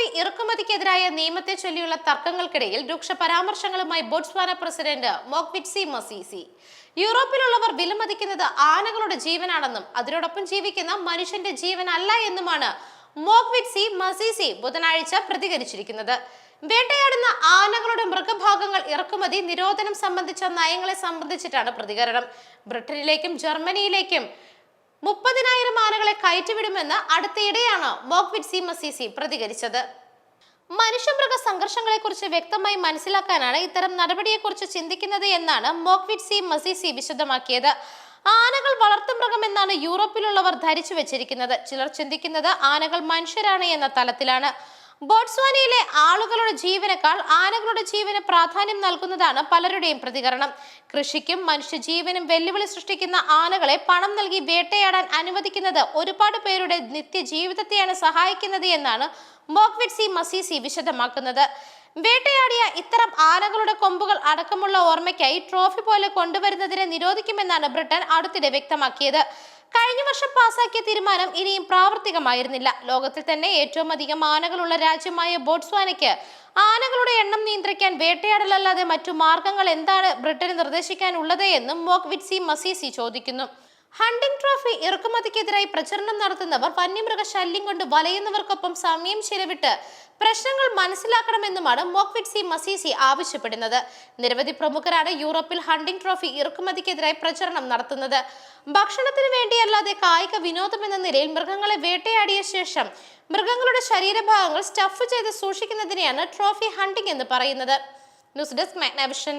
Trophy ഇറക്കുമതിക്കെതിരായ നിയമത്തെ ചൊല്ലിയുള്ള തർക്കങ്ങൾക്കിടയിൽ രൂക്ഷ പരാമർശങ്ങളുമായി ബോട്സ്വാന പ്രസിഡന്റ് മോക്വിറ്റ്സി മസീസി. യൂറോപ്പിലുള്ളവർ വിലമതിക്കുന്നത് ആനകളുടെ ജീവനാണെന്നും അതിനോടൊപ്പം ജീവിക്കുന്ന മനുഷ്യന്റെ ജീവനല്ല എന്നുമാണ് മോക്വിറ്റ്സി മസീസി ബുധനാഴ്ച പ്രതികരിച്ചിരിക്കുന്നത്. വേട്ടയാടുന്ന ആനകളുടെ മൃഗഭാഗങ്ങൾ ഇറക്കുമതി നിരോധനം സംബന്ധിച്ച നയങ്ങളെ സംബന്ധിച്ചിട്ടാണ് പ്രതികരണം. ബ്രിട്ടനിലേക്കും ജർമ്മനിയിലേക്കും മുപ്പതിനായിരം ആനകളെ കയറ്റിവിടുമെന്ന് അടുത്തിടെയാണ് മോക്വിറ്റ്സി മസീസി പ്രതികരിച്ചത്. മനുഷ്യമൃഗ സംഘർഷങ്ങളെക്കുറിച്ച് വ്യക്തമായി മനസ്സിലാക്കാനാണ് ഇത്തരം നടപടിയെക്കുറിച്ച് ചിന്തിക്കുന്നത് എന്നാണ് മോക്വിറ്റ് മോക്വിറ്റ്സി മസീസി വിശദമാക്കിയത്. ആനകൾ വളർത്തുമൃഗം എന്നാണ് യൂറോപ്പിലുള്ളവർ ധരിച്ചു വെച്ചിരിക്കുന്നത്. ചിലർ ചിന്തിക്കുന്നത് ആനകൾ മനുഷ്യരാണ് എന്ന തലത്തിലാണ്. ബോട്സ്വാനയിലെ ആളുകളുടെ ജീവനേക്കാൾ ആനകളുടെ ജീവന് പ്രാധാന്യം നൽകുന്നതാണ് പലരുടെയും പ്രതികരണം. കൃഷിക്കും മനുഷ്യജീവനും വെല്ലുവിളി സൃഷ്ടിക്കുന്ന ആനകളെ പണം നൽകി വേട്ടയാടാൻ അനുവദിക്കുന്നത് ഒരുപാട് പേരുടെ നിത്യജീവിതത്തെയാണ് സഹായിക്കുന്നത് എന്നാണ് മോക്വിറ്റ്സി മസീസി വിശദമാക്കുന്നത്. വേട്ടയാടിയ ഇത്തരം ആനകളുടെ കൊമ്പുകൾ അടക്കമുള്ള ഓർമ്മയ്ക്കായി ട്രോഫി പോലെ കൊണ്ടുവരുന്നതിനെ നിരോധിക്കുമെന്നാണ് ബ്രിട്ടൻ അടുത്തിടെ വ്യക്തമാക്കിയത്. കഴിഞ്ഞ വർഷം പാസാക്കിയ തീരുമാനം ഇനിയും പ്രാവർത്തികമായിരുന്നില്ല. ലോകത്തിൽ തന്നെ ഏറ്റവും അധികം ആനകളുള്ള രാജ്യമായ ബോട്സ്വാനയ്ക്ക് ആനകളുടെ എണ്ണം നിയന്ത്രിക്കാൻ വേട്ടയാടലല്ലാതെ മറ്റു മാർഗങ്ങൾ എന്താണ് ബ്രിട്ടന് നിർദ്ദേശിക്കാനുള്ളത് എന്നും മോക്വിറ്റ്സി മസീസി ചോദിക്കുന്നു. ഹണ്ടിംഗ് ട്രോഫി ഇറക്കുമതിക്കെതിരായി പ്രചരണം നടത്തുന്നവർ വന്യമൃഗ ശല്യം കൊണ്ട് വലയുന്നവർക്കൊപ്പം സമയം ചിലവിട്ട് പ്രശ്നങ്ങൾ മനസ്സിലാക്കണമെന്നുമാണ് മോക്വിറ്റ്സി മസീസി ആവശ്യപ്പെടുന്നത്. നിരവധി പ്രമുഖരാണ് യൂറോപ്പിൽ ഹണ്ടിംഗ് ട്രോഫി ഇറക്കുമതിക്കെതിരായി പ്രചരണം നടത്തുന്നത്. ഭക്ഷണത്തിന് വേണ്ടിയല്ലാതെ കായിക വിനോദം എന്ന നിലയിൽ മൃഗങ്ങളെ വേട്ടയാടിയ ശേഷം മൃഗങ്ങളുടെ ശരീരഭാഗങ്ങൾ സ്റ്റഫ് ചെയ്ത് സൂക്ഷിക്കുന്നതിനെയാണ് ട്രോഫി ഹണ്ടിംഗ് എന്ന് പറയുന്നത്. News desk Magnavision.